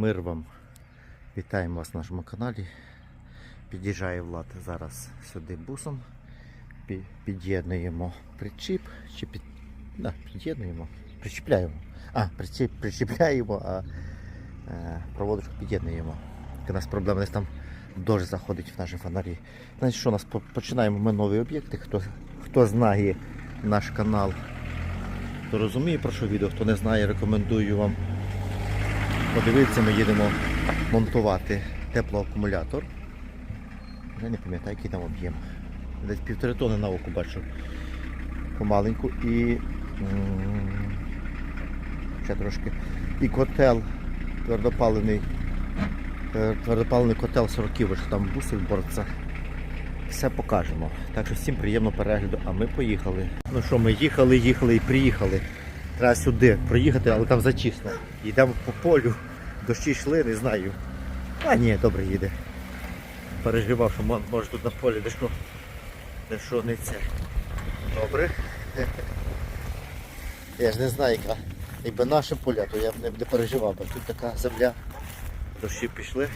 Мир вам. Вітаємо вас на нашому каналі. Під'їжджає Влад зараз сюди бусом. Під'єднуємо причіп. Чи під... да, під'єднуємо. Причіпляємо. А, причіп, причіпляємо, а е, проводочку під'єднуємо. У нас проблема десь там дощ заходить в наші фонарі. Значить, що у нас починаємо ми нові об'єкти. Хто, хто знає наш канал, хто розуміє про що відео, хто не знає, рекомендую вам подивитися, ми їдемо монтувати теплоакумулятор. Я не пам'ятаю, який там об'єм. Десь півтори тони на око бачу. Помаленьку і ще трошки. І котел твердопалений. е, Твердопалений котел 40 що там буси в борцах. Все покажемо. Так що всім приємного перегляду, а ми поїхали. Ну що, ми їхали, їхали і приїхали. Треба сюди проїхати, але там зачисно. Йдемо по полю, дощі йшли, не знаю. А ні, добре їде. Переживав, що може тут на полі дещо, дещо це. Добре. Я ж не знаю, яка. Якби наше поля, то я б не, не переживав, бо тут така земля. Дощі пішли.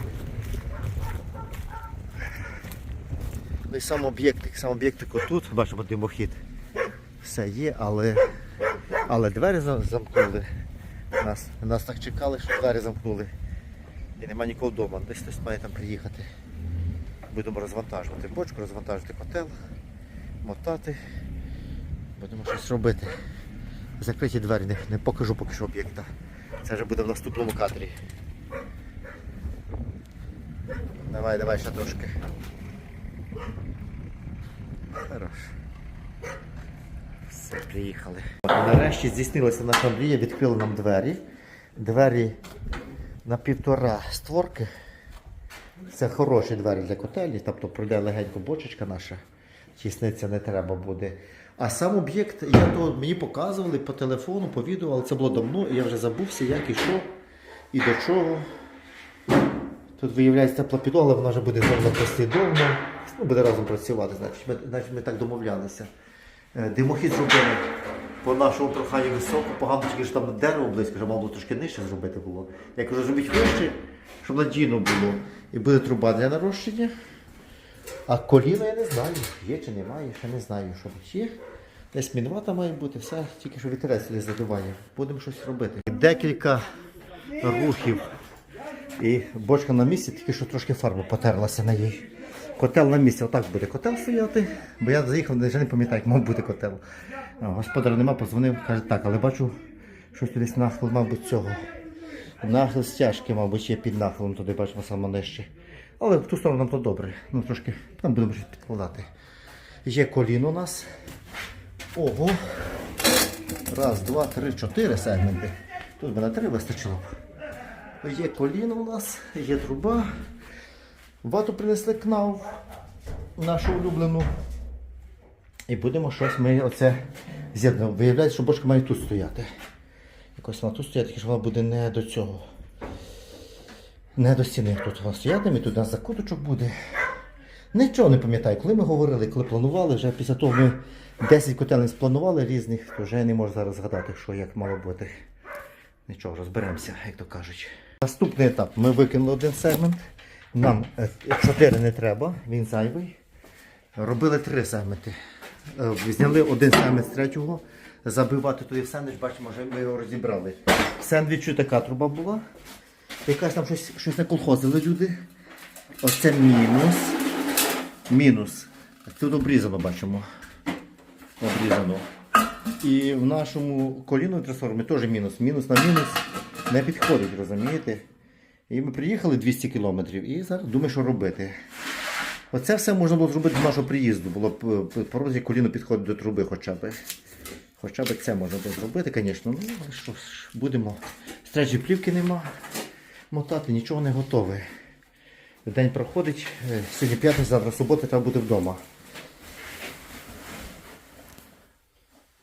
Ну і сам об'єктик, сам об'єктик отут, бачимо димохід. Все є, але, але двері замкнули. Нас, нас так чекали, що двері замкнули. І нема нікого вдома. Десь хтось має там приїхати. Будемо розвантажувати бочку, розвантажувати котел, мотати. Будемо щось робити. Закриті двері, не, не покажу поки що об'єкта. Це вже буде в наступному кадрі. Давай, давай ще трошки. Хорош. Приїхали. Нарешті здійснилася наша мрія, відкрили нам двері. Двері на півтора створки. Це хороші двері для котелі, тобто пройде легенько бочечка наша. Тісниця не треба буде. А сам об'єкт, я то мені показували по телефону, по відео, але це було давно, і я вже забувся, як і що, і до чого. Тут виявляється тепла підлога, вона вже буде знову послідовно. Ну, буде разом працювати, значить ми, значить ми так домовлялися. Е, Димохід зробили по нашому проханню високо, погано тільки що там дерево близько, що мало трошки нижче зробити було. Я кажу, зробіть вище, щоб надійно було. І буде труба для нарощення. А коліна я не знаю, є чи немає, ще не знаю, що тут є. Десь мінвата має бути, все, тільки що вітерець не задуває. Будемо щось робити. Декілька рухів. І бочка на місці, тільки що трошки фарба потерлася на їй. Котел на місці, отак буде котел стояти, бо я заїхав, вже не пам'ятаю, як мав бути котел. Господар нема, позвонив, каже, так, але бачу, щось десь нахил, мабуть, цього. Нахил стяжки, мабуть, є під нахилом, туди бачимо саме нижче. Але в ту сторону нам то добре. Ну трошки там будемо щось підкладати. Є коліно у нас. Ого. Раз, два, три, чотири сегменти. Тут мене три вистачило. Є коліно у нас, є труба. Вату принесли кнав нашу улюблену. І будемо щось ми оце з'єднувати. Виявляється, що бочка має тут стояти. Якось вона тут стояти, що вона буде не до цього. Не до стіни тут вона стоятиме, тут у нас закуточок буде. Нічого не пам'ятаю, коли ми говорили, коли планували, вже після того ми 10 котелень спланували різних, то вже я не можу зараз згадати, що як мало бути. Нічого, розберемося, як то кажуть. Наступний етап. Ми викинули один сегмент. Нам 4 не треба, він зайвий. Робили три сегменти. Е, Зняли один сегмент з третього, забивати туди в сендвіч, бачимо, ми його розібрали. В сендвічу така труба була. Якась там щось, щось не колхозили люди. Оце мінус. Мінус. Тут обрізано бачимо. Обрізано. І в нашому коліну трансформі теж мінус. Мінус на мінус не підходить, розумієте? І ми приїхали 200 кілометрів і зараз думаю, що робити. Оце все можна було зробити до нашого приїзду. Було б е, по розі коліно підходить до труби хоча б. Хоча б це можна було зробити, звісно. Ну, але що ж, будемо. Стречі плівки нема. Мотати, нічого не готове. День проходить. е, Сьогодні п'ятниця, завтра субота, треба бути вдома.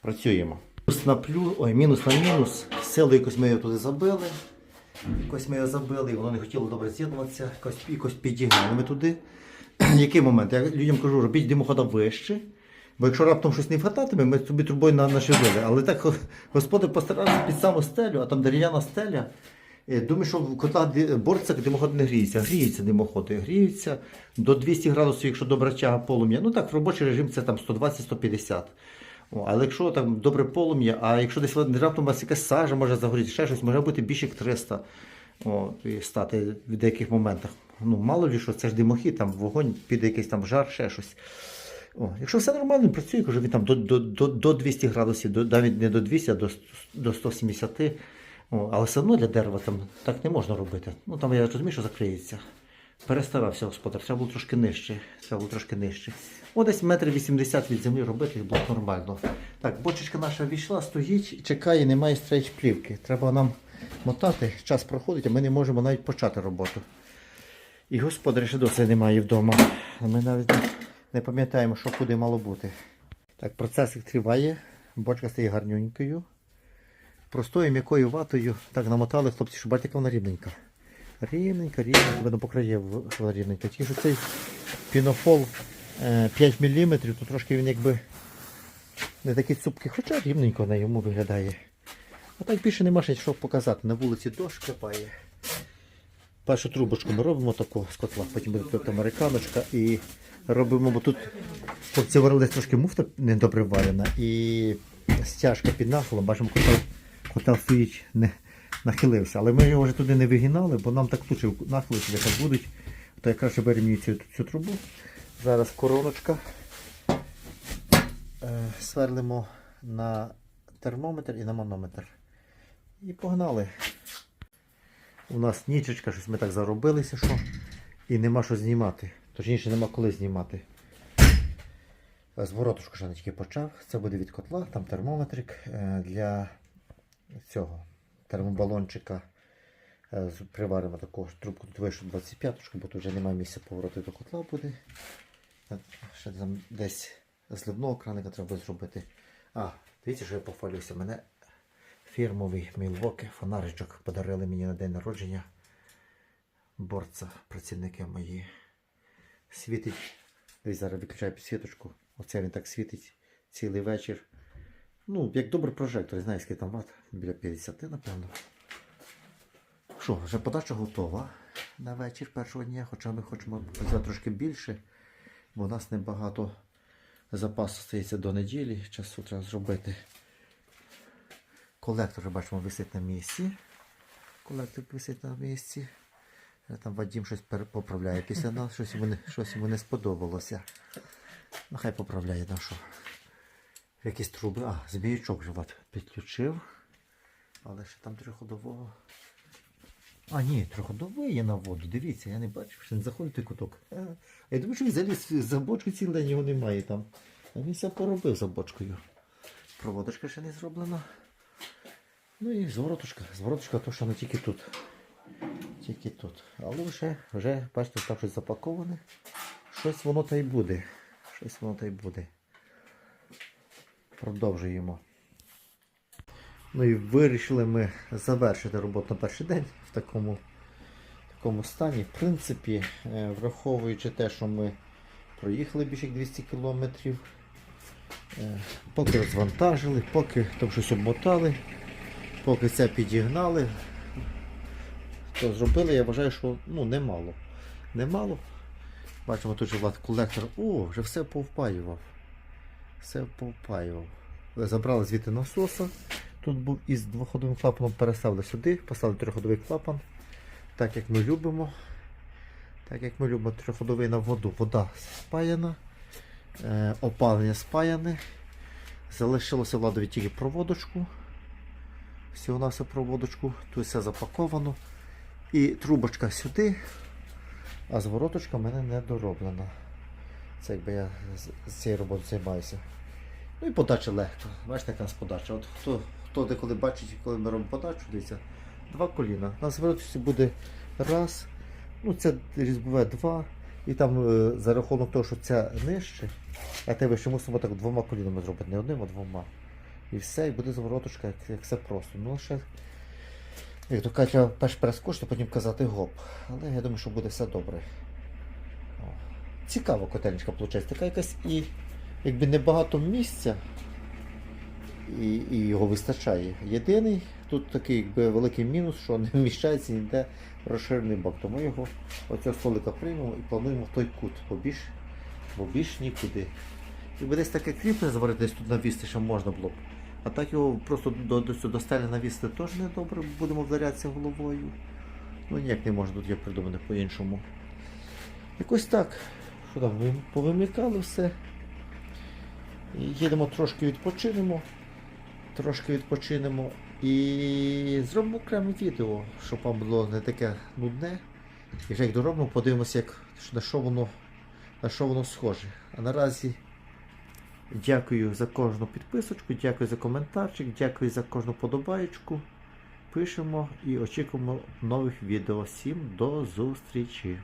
Працюємо. Плюс на плюс, ой, мінус на мінус. Силу якось ми його туди забили. Якось ми його забили, воно не хотіло добре з'єднуватися, якось, якось підігнали ми туди. Який момент? Я людям кажу, робіть димохода вище. Бо якщо раптом щось не вхвататиме, ми собі трубою на- нашивили. Але так го- господар постарався під саму стелю, а там дерев'яна стеля. Е, Думаю, що в котла борця димоход не гріється. Гріються димоходи, гріються до 200 градусів, якщо добра тяга полум'я. Ну так, в робочий режим це там 120-150. Але якщо там добре полум'я, а якщо десь раптом у вас якась сажа може загоріти, ще щось, може бути більше як 300 о, і стати в деяких моментах. Ну, мало ли що, це ж димохід, там вогонь, піде якийсь там жар, ще щось. О, якщо все нормально, працює, кажу, він там до, до, до, до 200 градусів, до, навіть не до 200, а до, до 170. О, але все одно для дерева там так не можна робити. Ну там я розумію, що закриється. Перестарався господар, треба було трошки нижче. Треба було трошки нижче. О, десь метр вісімдесят від землі робити було нормально. Так, бочечка наша війшла, стоїть, чекає, немає стрейч плівки. Треба нам мотати, час проходить, а ми не можемо навіть почати роботу. І господаря ще досі немає вдома. Ми навіть не пам'ятаємо, що куди мало бути. Так, процес триває, бочка стає гарнюнькою. Простою м'якою ватою так намотали хлопці, що бачите, вона рівненька. Рівненька, рівненька, видно по краєву, що вона рівненька. Тільки що цей пінофол е, 5 мм, то трошки він якби не такий цупкий, хоча рівненько на йому виглядає. А так більше нема що показати. На вулиці дощ капає. Першу трубочку ми робимо таку з котла, потім буде тут американочка і робимо, бо тут хлопці варили трошки муфта недобре варена і стяжка під нахилом, бачимо, котел, котел стоїть, не нахилився. Але ми його вже туди не вигинали, бо нам так лучше нахили, як будуть, то я краще беремо цю, цю трубу. Зараз короночка. Е, сверлимо на термометр і на манометр. І погнали. У нас нічечка, щось ми так заробилися, що і нема що знімати. Точніше, нема коли знімати. Е, Зворотушку ще не тільки почав. Це буде від котла, там термометрик е, для цього термобалончика. Е, Приваримо таку трубку, тут вийшов 25 бо тут вже немає місця повороту до котла буде. Е, Ще там десь зливного краника треба зробити. А, дивіться, що я похвалюся. Мене фірмовий Мілвоки фонаричок подарили мені на день народження. Борца, працівники мої. Світить. Десь зараз виключаю підсвіточку. Оце він так світить цілий вечір. Ну, як добрий прожектор, знаєш, скільки там ват? Біля 50, напевно. Що, вже подача готова на вечір першого дня, хоча ми хочемо працювати трошки більше, бо у нас небагато запасу стається до неділі, часу треба зробити. Колектор, бачимо, висить на місці. Колектор висить на місці. Е, Там Вадім щось поправляє після нас, щось йому не, щось йому не сподобалося. Ну, хай поправляє на що. Якісь труби. А, зміючок же підключив. Але ще там триходового. А, ні, триходовий є на воду. Дивіться, я не бачив, що не заходить той куток. А, я думаю, що він заліз за бочку цілий день його немає там. А він все поробив за бочкою. Проводочка ще не зроблена. Ну і зворотушка. Зворотушка то, що не тільки тут. Тільки тут. Але вже, вже бачите, там щось запаковане. Щось воно та й буде. Щось воно та й буде. Продовжуємо. Ну і вирішили ми завершити роботу на перший день в такому, такому стані. В принципі, е, враховуючи те, що ми проїхали більше 200 кілометрів, е, поки розвантажили, поки там щось обмотали, поки це підігнали, то зробили, я вважаю, що ну, немало. Немало. Бачимо, тут же колектор. О, вже все повпаював. Все повпаював. Забрали звідти насоса. Тут був із двоходовим клапаном переставили сюди, поставили трьохходовий клапан. Так як ми любимо. Так як ми любимо трьохходовий на воду. Вода спаяна. Е, опалення спаяне. Залишилося владові тільки проводочку. Всього на все проводочку. Тут все запаковано. І трубочка сюди, а звороточка в мене не дороблена. Це якби я з- цією роботою займаюся. Ну і подача легка. Бачите, яка нас подача. От хто, хто деколи бачить, коли ми робимо подачу, дивіться, два коліна. На звороточці буде раз, ну це різьбове два. І там е, за рахунок того, що це нижче, а те вище мусимо так двома колінами зробити, не одним, а двома. І все, і буде звороточка, як, як все просто. Ну, ще як то кажуть, треба перш перескочити, потім казати гоп. Але я думаю, що буде все добре. Цікава котельничка виходить. Така якась і якби небагато місця. і, і його вистачає. Єдиний тут такий якби, великий мінус, що не вміщається ніде розширений бак. Тому його оцього столика приймемо і плануємо в той кут, бо більш, бо більш нікуди. Якби десь таке кріплення зварити, десь тут навісти, ще можна було б. А так його просто до, до, до стелі навісти теж не добре, будемо вдарятися головою. Ну ніяк не можна тут я придумати по-іншому. Якось так. Що там, повимикали все. Їдемо трошки відпочинемо. Трошки відпочинемо і зробимо окреме відео, щоб вам було не таке нудне. І вже як доробимо, подивимося, як, на, що воно, на що воно схоже. А наразі дякую за кожну підписочку, дякую за коментарчик, дякую за кожну подобаєчку. Пишемо і очікуємо нових відео. Всім до зустрічі!